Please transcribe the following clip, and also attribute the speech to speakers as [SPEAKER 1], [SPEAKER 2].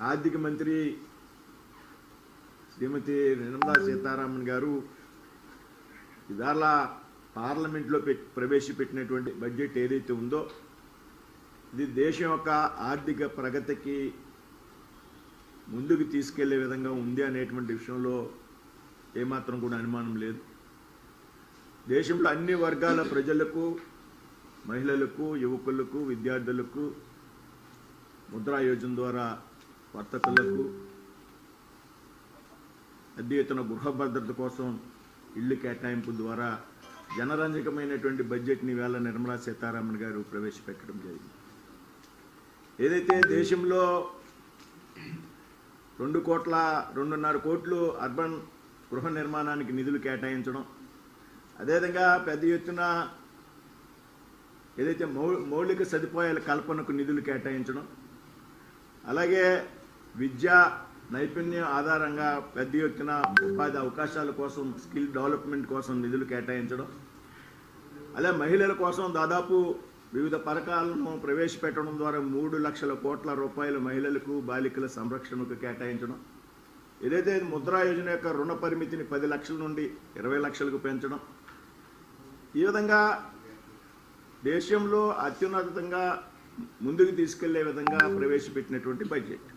[SPEAKER 1] ఆర్థిక మంత్రి శ్రీమతి నిర్మలా సీతారామన్ గారు ఇవాళ పార్లమెంట్లో ప్రవేశపెట్టినటువంటి బడ్జెట్ ఏదైతే ఉందో ఇది దేశం యొక్క ఆర్థిక ప్రగతికి ముందుకు తీసుకెళ్ళే విధంగా ఉంది అనేటువంటి విషయంలో ఏమాత్రం కూడా అనుమానం లేదు. దేశంలో అన్ని వర్గాల ప్రజలకు మహిళలకు యువకులకు విద్యార్థులకు ముద్రా యోజన ద్వారా వర్తకులకు పెద్ద ఎత్తున గృహ భద్రత కోసం ఇళ్ళు కేటాయింపు ద్వారా జనరంజకమైనటువంటి బడ్జెట్ని వేళ నిర్మలా సీతారామన్ గారు ప్రవేశపెట్టడం జరిగింది. ఏదైతే దేశంలో రెండు కోట్ల రెండున్నర కోట్లు అర్బన్ గృహ నిర్మాణానికి నిధులు కేటాయించడం అదేవిధంగా పెద్ద ఎత్తున ఏదైతే మౌ మౌలిక సదుపాయాల కల్పనకు నిధులు కేటాయించడం అలాగే విద్యా నైపుణ్యం ఆధారంగా పెద్ద ఎత్తున ఉపాధి అవకాశాల కోసం స్కిల్ డెవలప్మెంట్ కోసం నిధులు కేటాయించడం. అలా మహిళల కోసం దాదాపు వివిధ పథకాలను ప్రవేశపెట్టడం ద్వారా మూడు లక్షల కోట్ల రూపాయలు మహిళలకు బాలికల సంరక్షణకు కేటాయించడం. ఏదైతే ముద్రా యోజన యొక్క రుణ పరిమితిని పది లక్షల నుండి ఇరవై లక్షలకు పెంచడం. ఈ విధంగా దేశంలో అత్యున్నతంగా ముందుకు తీసుకెళ్ళే విధంగా ప్రవేశపెట్టినటువంటి బడ్జెట్.